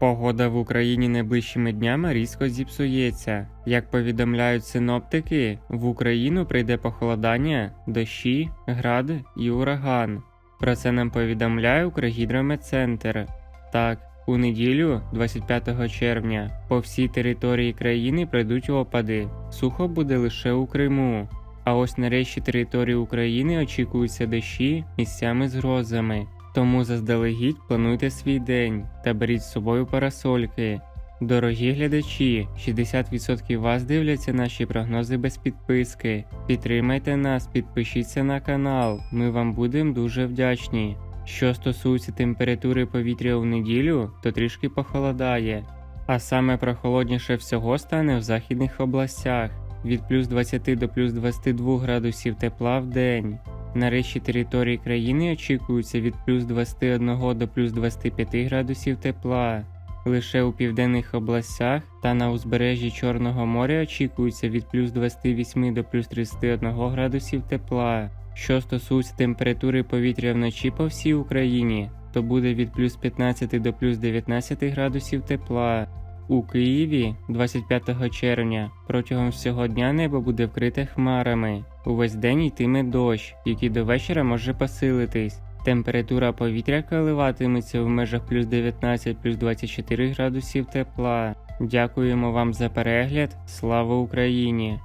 Погода в Україні найближчими днями різко зіпсується. Як повідомляють синоптики, в Україну прийде похолодання, дощі, гради і ураган. Про це нам повідомляє Укргідрометцентр. Так, у неділю, 25 червня, по всій території країни прийдуть опади. Сухо буде лише у Криму. А ось на решті території України очікуються дощі місцями з грозами. Тому заздалегідь плануйте свій день та беріть з собою парасольки. Дорогі глядачі, 60% вас дивляться наші прогнози без підписки. Підтримайте нас, підпишіться на канал, ми вам будемо дуже вдячні. Що стосується температури повітря у неділю, то трішки похолодає. А саме прохолодніше всього стане в західних областях від плюс 20 до плюс 22 градусів тепла в день. На решті території країни очікується від плюс 21 до плюс 25 градусів тепла. Лише у південних областях та на узбережжі Чорного моря очікується від плюс 28 до плюс 31 градусів тепла. Що стосується температури повітря вночі по всій Україні, то буде від плюс 15 до плюс 19 градусів тепла. У Києві 25 червня протягом всього дня небо буде вкрите хмарами. Увесь день йтиме дощ, який до вечора може посилитись. Температура повітря коливатиметься в межах плюс 19 плюс 24 градусів тепла. Дякуємо вам за перегляд. Слава Україні!